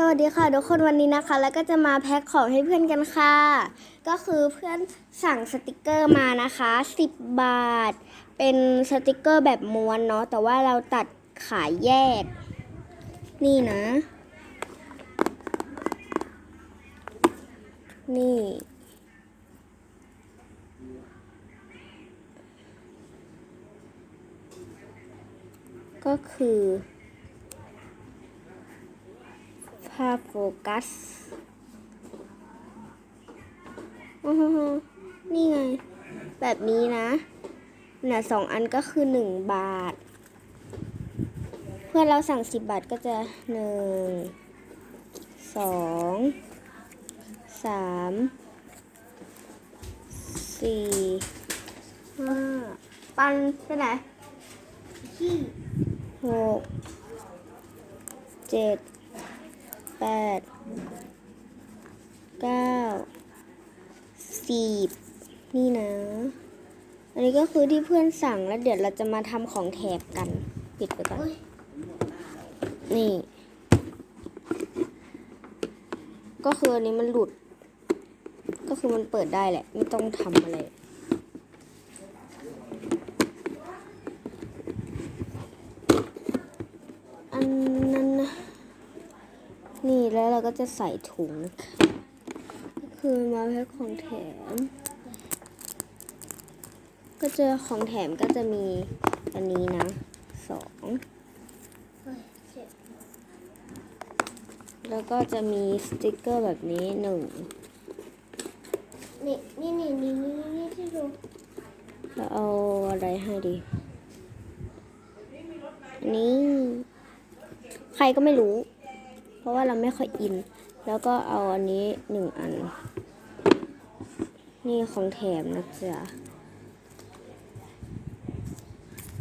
สวัสดีค่ะทุกคนวันนี้นะคะ แล้วก็จะมาแพ็คของให้เพื่อนกันค่ะ ก็คือเพื่อนสั่งสติกเกอร์มานะคะ 10 บาท เป็นสติกเกอร์แบบม้วนเนาะแต่ว่าเราตัดขายแยก นี่นะ นี่ ก็คือ ภาพโฟกัสอื้อหือนี่ไง แบบนี้นะเนี่ยสองอันก็คือหนึ่งบาท เพื่อเราสั่งสิบบาทก็จะหนึ่งสองสามสี่ห้าปันไปไหนหกเจ็ด แปดเก้าสิบนี่นะ อันนี้ก็คือที่เพื่อนสั่งแล้วเดี๋ยวเราจะมาทำของแถบกัน ปิดไปก่อน นี่ ก็คืออันนี้มันหลุด ก็คือมันเปิดได้แหละ ไม่ต้องทำอะไร อันนั้นนะ นี่แล้ว เราก็จะใส่ถุงนะคะก็คือมาแพ็คของแถม ก็เจอของแถมก็จะมีอันนี้นะสองแล้วก็จะมีสติกเกอร์แบบนี้หนึ่งนี่นี่นี่นี่นี่นี่ที่ดูแล้วเอาอะไรให้ดีอันนี้ใครก็ไม่รู้ เพราะว่าเราไม่ค่อยอิน แล้วก็เอาอันนี้หนึ่งอัน นี่ของแถมนะจ๊ะ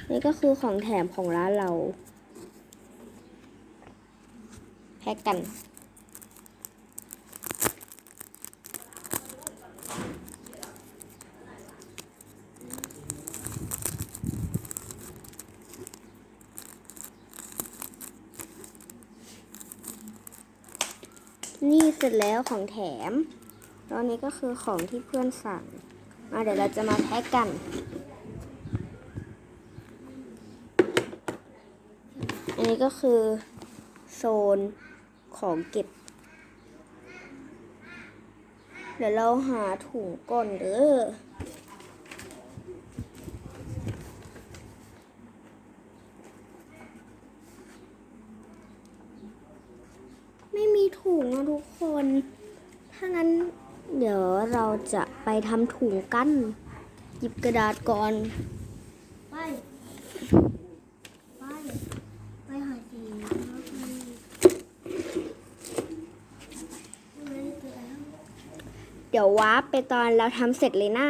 นี่ก็คือของแถมของร้านเรา แพ็กกัน นี่เสร็จแล้วของแถมตอนนี้ก็คือของที่เพื่อนสั่งมาเดี๋ยวเราจะมาแพ็กกัน อันนี้ก็คือโซนของเก็บ เดี๋ยวเราหาถุงก่อนเด้อ ไม่มี ถุงนะทุกคน ถ้างั้นเดี๋ยวเราจะไปทำถุงกัน หยิบกระดาษก่อน ไป ไป ไปหาจีนแล้วไปไม่ได้ไปแล้วเดี๋ยววาร์ปไปตอนเราทำเสร็จเลยนะ